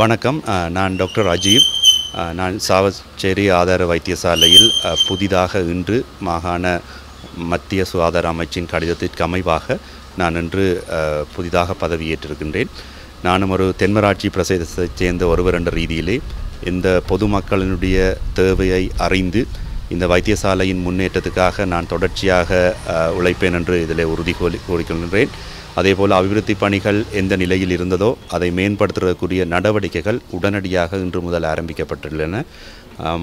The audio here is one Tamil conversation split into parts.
வணக்கம். நான் டாக்டர் அஜீவ் நான் சாவச்சேரி ஆதார வைத்தியசாலையில் புதிதாக இன்று மாகாண மத்திய சுகாதார அமைச்சின் கடிதத்திற்கு அமைவாக நான் இன்று புதிதாக பதவியேற்றிருக்கின்றேன் நானும் ஒரு தென்மராட்சி பிரதேசத்தைச் சேர்ந்த ஒருவர் என்ற ரீதியிலே இந்த பொதுமக்களினுடைய தேவையை அறிந்து இந்த வைத்தியசாலையின் முன்னேற்றத்துக்காக நான் தொடர்ச்சியாக உழைப்பேன் என்று இதில் உறுதி கூறி கூறிக்கொள்கின்றேன். அதேபோல் அபிவிருத்தி பணிகள் எந்த நிலையில் இருந்ததோ அதை மேம்படுத்துவதற்குரிய நடவடிக்கைகள் உடனடியாக இன்று முதல் ஆரம்பிக்கப்பட்டுள்ளன.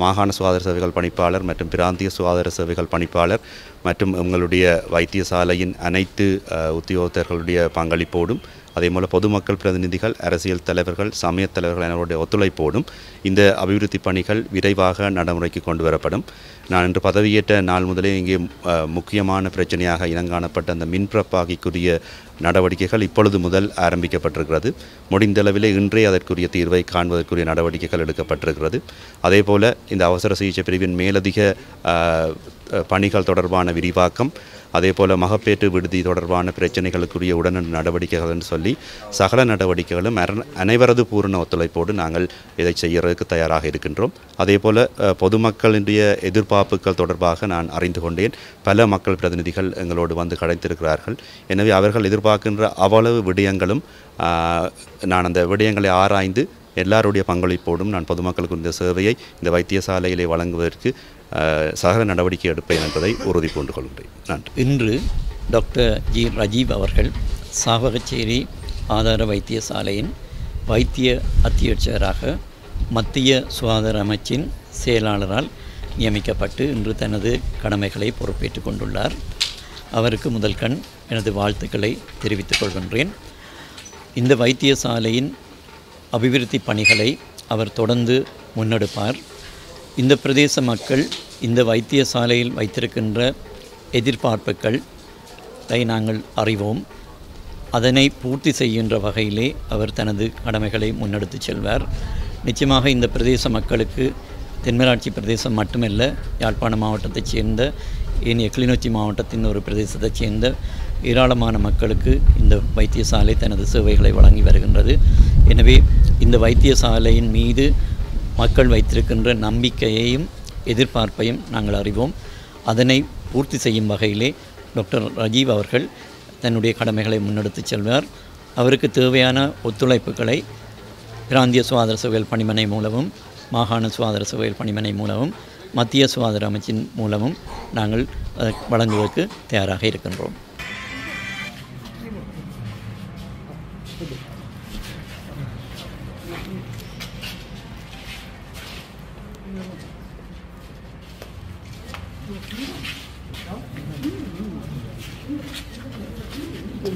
மாகாண சுகாதார சேவைகள் பணிப்பாளர் மற்றும் பிராந்திய சுகாதார சேவைகள் பணிப்பாளர் மற்றும் எங்களுடைய வைத்தியசாலையின் அனைத்து உத்தியோகத்தர்களுடைய பங்களிப்போடும் அதேபோல் பொதுமக்கள் பிரதிநிதிகள் அரசியல் தலைவர்கள் சமயத் தலைவர்கள் எனவருடைய ஒத்துழைப்போடும் இந்த அபிவிருத்தி பணிகள் விரைவாக நடைமுறைக்கு கொண்டு வரப்படும். நான் இன்று பதவியேற்ற நாள் முதலே இங்கே முக்கியமான பிரச்சனையாக இனங்காணப்பட்ட அந்த மின்பிரப்பாகிக்குரிய நடவடிக்கைகள் இப்பொழுது முதல் ஆரம்பிக்கப்பட்டிருக்கிறது. முடிந்தளவிலே இன்றே அதற்குரிய தீர்வை காண்பதற்குரிய நடவடிக்கைகள் எடுக்கப்பட்டிருக்கிறது. அதேபோல இந்த அவசர சிகிச்சை பிரிவின் மேலதிக பணிகள் தொடர்பான விரிவாக்கம் அதேபோல மகப்பேற்று விடுதி தொடர்பான பிரச்சனைகளுக்குரிய உடனடி நடவடிக்கைகள்னு சொல்லி சகல நடவடிக்கைகளும் அனைவரது பூரண ஒத்துழைப்போடு நாங்கள் இதை செய்யறதுக்கு தயாராக இருக்கின்றோம். அதே போல் பொதுமக்களினுடைய எதிர்பார்ப்புகள் தொடர்பாக நான் அறிந்து கொண்டேன். பல மக்கள் பிரதிநிதிகள் எங்களோடு வந்து கடைத்திருக்கிறார்கள். எனவே அவர்கள் எதிர்பார்க்கின்ற அவ்வளவு விடயங்களும் நான் அந்த விடயங்களை ஆராய்ந்து எல்லாருடைய பங்களிப்போடும் நான் பொதுமக்களுக்கு இந்த சேவையை இந்த வைத்தியசாலையிலே வழங்குவதற்கு சகல நடவடிக்கை எடுப்பேன் என்பதை உறுதி பூண்டு கொள்கிறேன். நன்றி. இன்று டாக்டர் ஜி ரஜீவ் அவர்கள் சாவகச்சேரி ஆதார வைத்தியசாலையின் வைத்திய அத்தியட்சகராக மத்திய சுகாதார அமைச்சின் செயலாளரால் நியமிக்கப்பட்டு இன்று தனது கடமைகளை பொறுப்பேற்றுக் கொண்டுள்ளார். அவருக்கு முதல் கண் எனது வாழ்த்துக்களை தெரிவித்துக் கொள்கின்றேன். இந்த வைத்தியசாலையின் அபிவிருத்தி பணிகளை அவர் தொடர்ந்து முன்னெடுப்பார். இந்த பிரதேச மக்கள் இந்த வைத்தியசாலையில் வைத்திருக்கின்ற எதிர்பார்ப்புகளை நாங்கள் அறிவோம். அதனை பூர்த்தி செய்கின்ற வகையிலே அவர் தனது கடமைகளை முன்னெடுத்துச் செல்வார். நிச்சயமாக இந்த பிரதேச மக்களுக்கு தென்மராட்சி பிரதேசம் மட்டுமல்ல யாழ்ப்பாண மாவட்டத்தைச் சேர்ந்த ஏனைய கிளிநொச்சி மாவட்டத்தின் ஒரு பிரதேசத்தைச் சேர்ந்த ஏராளமான மக்களுக்கு இந்த வைத்தியசாலை தனது சேவைகளை வழங்கி வருகின்றது. எனவே இந்த வைத்தியசாலையின் மீது மக்கள் வைத்திருக்கின்ற நம்பிக்கையையும் எதிர்பார்ப்பையும் நாங்கள் அறிவோம். அதனை பூர்த்தி செய்யும் வகையிலே டாக்டர் ரஜீவ் அவர்கள் தன்னுடைய கடமைகளை முன்னெடுத்துச் செல்வார். அவருக்கு தேவையான ஒத்துழைப்புகளை பிராந்திய சுகாதார சேவைகள் பணிமனை மூலமும் மாகாண சுகாதார சேவைகள் பணிமனை மூலமும் மத்திய சுகாதார அமைச்சின் மூலமும் நாங்கள் வழங்குவதற்கு தயாராக இருக்கின்றோம்.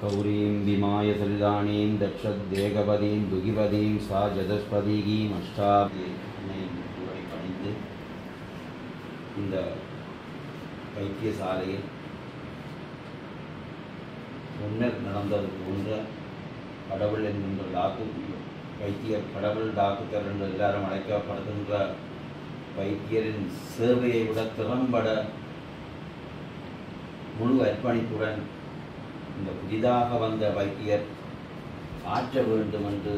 गौरीं विमाय सलिदानीं दक्षद्वेगपदीं दुगिपदीं सा जदस्पदीगीम् அஷ்டாபியை பணிந்து இந்த வைத்தியசாலையில் முன்னர் நடந்தது போன்ற கடவுள் என்கின்ற டாக்கு வைத்தியர் கடவுள் டாக்டர் என்று எல்லாரும் அழைக்கப்படுகின்ற வைத்தியரின் சேவையை விட திறம்பட முழு அர்ப்பணிப்புடன் இந்த புதிதாக வந்த வைத்தியர் ஆற்ற வேண்டும் என்று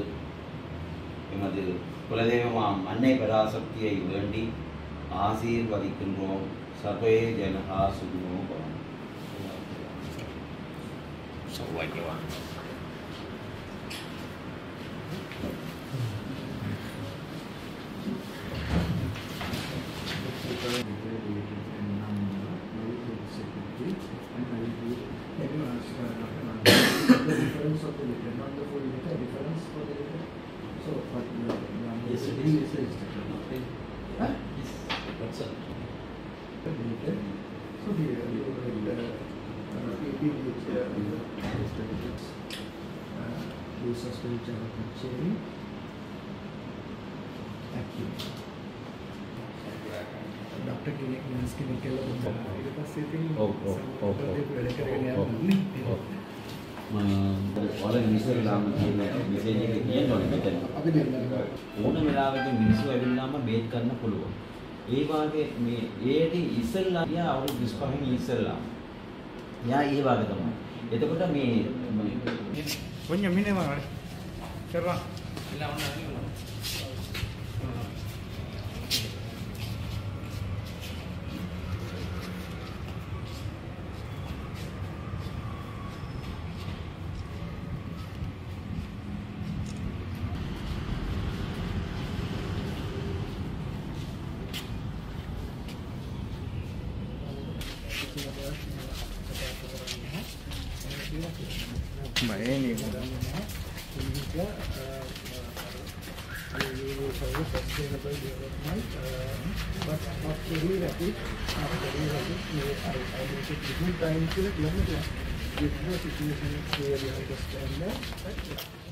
எமது குலதெய்வமாம் அன்னை பராசக்தியை வேண்டி ஆசீர்வதிக்கின்றோம். சபே ஜனகா சுன்னோ பவன். the difference of the data, not the full the, difference for the data. So, but the, the yes, it is, the, different. Okay. Yes, that's it. The data. So the, you had the, AP the, uh, is the uh, the, of sharing, activity. Doctor කෙනෙක් නර්ස් කෙනෙක් කියලා බුද්ධා ඊට පස්සේ ඉතින් ඔව් ඔව් ඔව් වැඩ කරගෙන යනවා ඕන වෙලාවක මිනිස්සු ඇවිල්ලාම බේත් කරන්න පුළුවන්. ඒ වාගේ මේ ඒටි ඉස්සල්ලා යා අවුරුදු 25 ඉස්සල්ලා. යා ඒ වාගේ තමයි. එතකොට මේ ඔන්න මිනේ වරේ. කරලා. ඉලා ඔන්න Maeni. Different times, different situations where you understand that.